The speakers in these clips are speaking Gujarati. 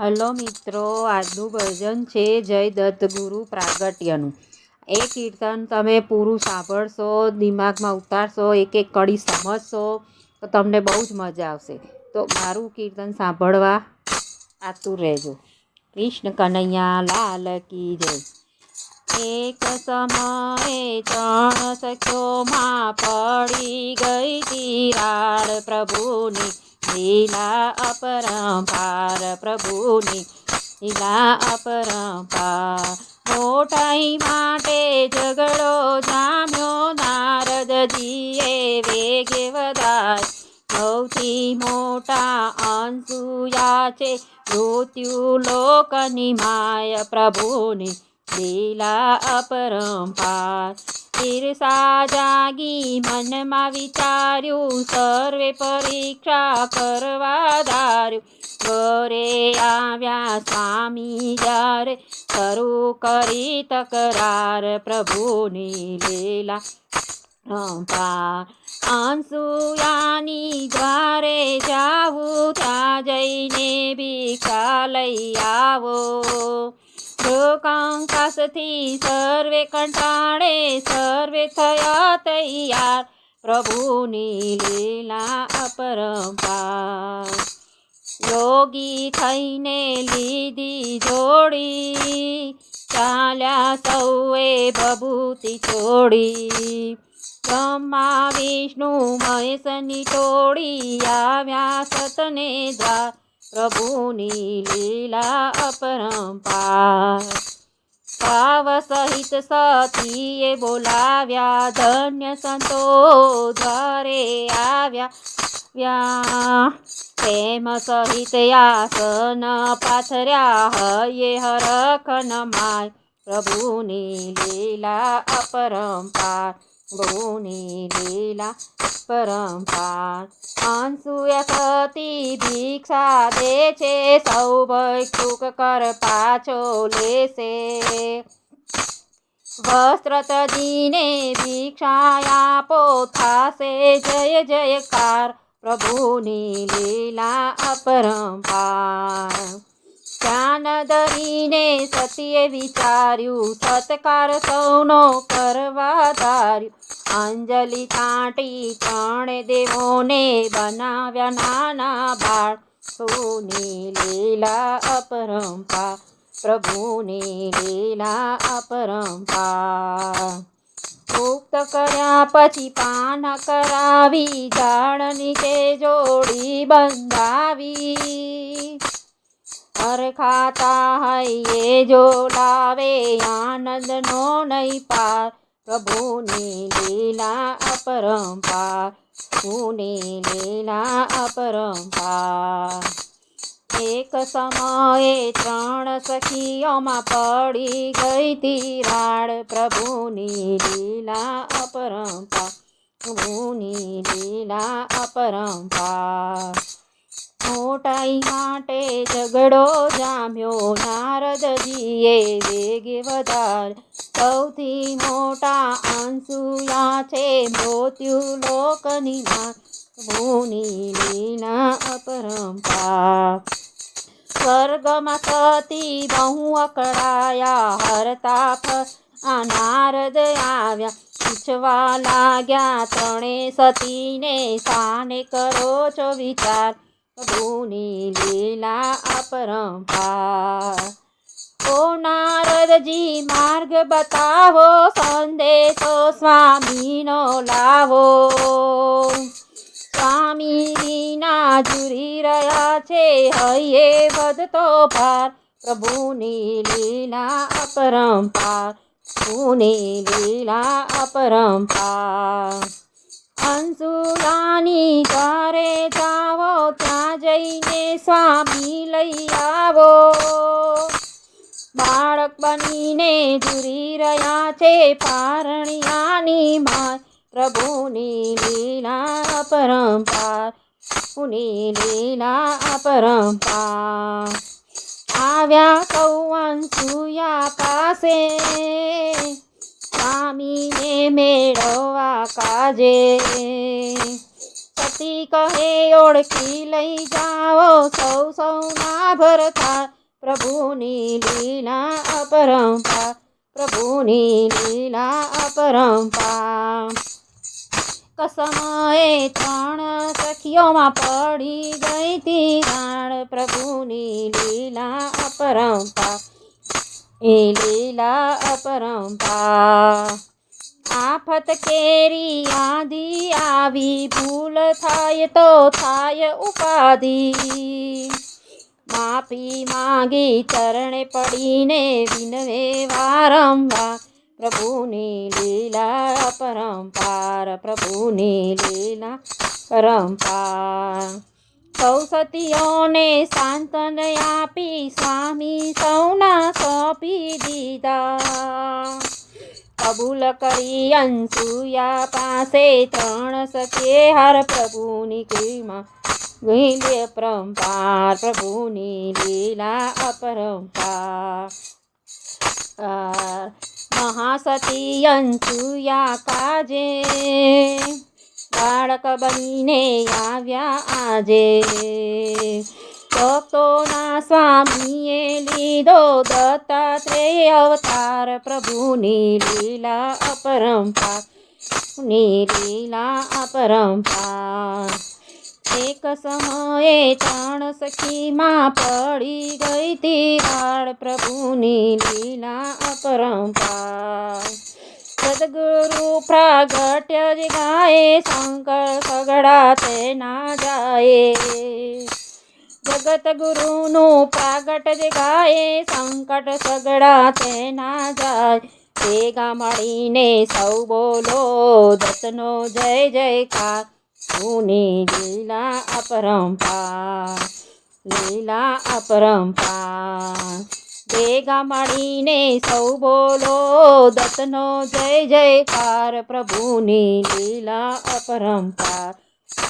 હલો મિત્રો, આજનું ભજન છે જય દત્ત ગુરુ પ્રાગટ્યનું. એ કીર્તન તમે પૂરું સાંભળશો, દિમાગમાં ઉતારશો એક એક કડી સમજશો, તો તમને બહુ જ મજા આવશે. તો મારું કીર્તન સાંભળવા આતુર રહેજો. કૃષ્ણ કનૈયા લાલ કી જય. એક સમયે ત્રણ સખીઓમાં પડી ગઈ તિરાડ પ્રભુની. લીલા અપરંપાર પ્રભુની. લીલા અપરંપાર મોટાઈ માટે ઝઘડો જામ્યો નારદજીએ વેગે વધાય સૌથી મોટા અંશુયા છે મૃત્યુ લોકની માય પ્રભુની. લીલા અપરંપાર ઈર્ષા જાગી મનમાં વિચાર્યું, સર્વે પરીક્ષા કરવા ધાર્યું. ઘરે આવ્યા સ્વામી જ્યારે શરૂ કરી તકરાર, પ્રભુની લીલા પાર. આંસુયાની દ્વારે જાવું ત્યાં જઈને ભીખા લઈ આવો. કંકાસથી સર્વે કંટાળે સર્વે થયા તૈયાર પ્રભુની લીલા અપરંપાર યોગી થઈને લીધી જોડી ચાલ્યા સૌએ ભભૂતિ છોડી બ્રહ્મા વિષ્ણુ મહેશની ટોળી આવ્યા સતને દ્વાર પ્રભુની લીલા અપરંપાર. ભાવ સહિત સતીએ બોલાવ્યા, ધન્ય સંતો ઘરે આવ્યા, વ્યા. પ્રેમ સહિત આસન પાથર્યા, હયે હરખન માય. પ્રભુની લીલા અપરંપાર. પ્રભુની લીલા પરંપાર અંસુય સતી ભિક્ષા દે છે સૌ ભૈક્ષુક કર પાછો લેશે વસ્ત્ર તજીને ભિક્ષા આપો થાશે જય જયકાર પ્રભુની લીલા અપરંપાર ધ્યાન ધરીને સતીએ વિચાર્યું, સત્કાર સૌનો કરવા ધાર્યું. અંજલિ કાંટી ત્રણે દેવોને બનાવ્યા નાના બાળ. સુની લીલા અપરંપા, પ્રભુની લીલા અપરંપા. મુક્ત કર્યા પછી પાન કરાવી ઝાડ નીચે જોડી બંધાવી. હર ખાતા હૈયે, જો લાવે આનંદનો નહીં પાર પ્રભુની લીલા અપરંપાર, પ્રભુની લીલા અપરંપાર. એક સમયે ત્રણ સખીઓમાં પડી ગઈ તિરાડ પ્રભુની લીલા અપરંપાર, પ્રભુની લીલા અપરંપાર. મોટાઈ માટે ઝઘડો જામ્યો. નારદજીએ વેગે વધાર. સૌથી મોટા આંસુયા છે મૃત્યુ લોકની ભૂની લીલા અપરંપા સ્વર્ગમાં સતી બહુ અકળાયા. હરતાપ આ નારદ આવ્યા. પૂછવા લાગ્યા ત્રણે સતીને સાને કરો છો વિચાર. પ્રભુની લીલા અપરંપાર ઓ નારદજી, માર્ગ બતાવો, સંદેશો સ્વામીનો લાવો. સ્વામી વિના જુરી રહ્યા છે, હૈયે વધતો પાર. પ્રભુની લીલા અપરંપાર પ્રભુની લીલા અપરંપાર અંશુલાની દ્વારે જાવો જઈને સ્વામી લઈ આવો. બાળક બનીને જુરી રહ્યા છે પારણિયાની માં પ્રભુની લીલા અપરંપાર ઉની લીલા અપરંપાર. આવ્યા કૌવન સુયા પાસે, સ્વામીને મેળવવા કાજે. સતી કહે, ઓળખી લઈ જાઓ. સૌ સૌના ભરતા પ્રભુની લીલા અપરંપા પ્રભુની લીલા અપરંપા કસમએ ત્રણ સખીઓમાં પડી ગઈ તી રાણ. પ્રભુની લીલા અપરંપા એ લીલા અપરંપા આફત કેરી આંધી આવી ભૂલ થાય તો થાય ઉપાધિ માફી માગી ચરણે પડીને વિનવે વારંવાર પ્રભુની લીલા પરંપાર પ્રભુની લીલા પરંપાર સૌ સતીઓને સાંતન આપી સ્વામી સૌના સોંપી દીધા કબૂલ કરી અંસુયા પાસે ત્રણ સખે હર પ્રભુની કૃમા ગીલે પરંપાર પ્રભુની લીલા અપરંપાર. મહાસતી અંસુયા કાજે? બાળક બનીને આવ્યા આજે. ભક્તોના સ્વામીએ લીધો દત્તાત્રેય અવતાર. પ્રભુની લીલા અપરંપારની લીલા અપરંપાર. એક સમયે ત્રણ સખીમાં પડી ગઈ તિરાડ પ્રભુની લીલા અપરંપાર. સદગુરુ પ્રાગટ્ય જ ગાય શંકર સગડા તેના જાય જગત ગુરુનું પ્રાગટ જ ગાય સંકટ સગડા તેના જાય. ભેગા મળીને સૌ બોલો, દત્તનો જય જયકાર. મુની લીલા અપરંપાર લીલા અપરંપાર. ભેગા મળીને સૌ બોલો, દત્તનો જય જયકાર. પ્રભુની લીલા અપરંપાર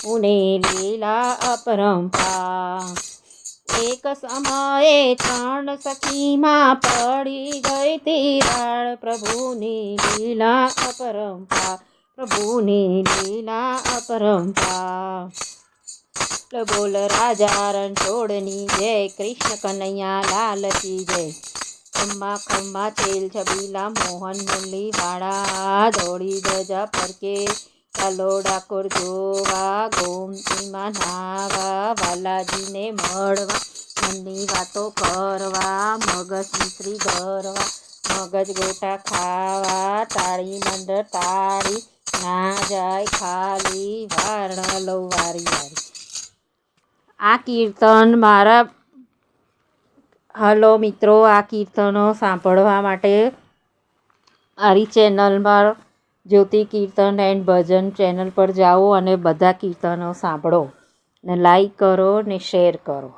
મુની લીલા અપરંપાર. એક સમયે ત્રણ સખીમાં પડી ગઈ તિરાડ પ્રભુની લીલા અપરંપા પ્રભુની લીલા અપરંપા બોલ રાજા રણછોડની જય, કૃષ્ણ કનૈયા લાલ કી જય. ખમ્મા ખમ્મા છેલ છબીલા મોહન મુરલી વાળા દોડી ધજા ફરકે ચાલો ડાકોર જોવા ગોમતીમાં નાવા વાલાજીને મળવા, મનની વાતો કરવા, મગજ મિત્રી ધરવા, મગજ ગોટા ખાવા, તાળી મંડળ તાળી, ના જાય ખાલી વારણ લઉં વારી વારી. આ કીર્તન મારા, હલો મિત્રો, આ કીર્તનો સાંભળવા માટે મારી ચેનલમાં જ્યોતિ કીર્તન એન્ડ ભજન ચેનલ પર જાઓ અને બધા કીર્તનો સાંભળો. ને લાઈક કરો ને શેર કરો.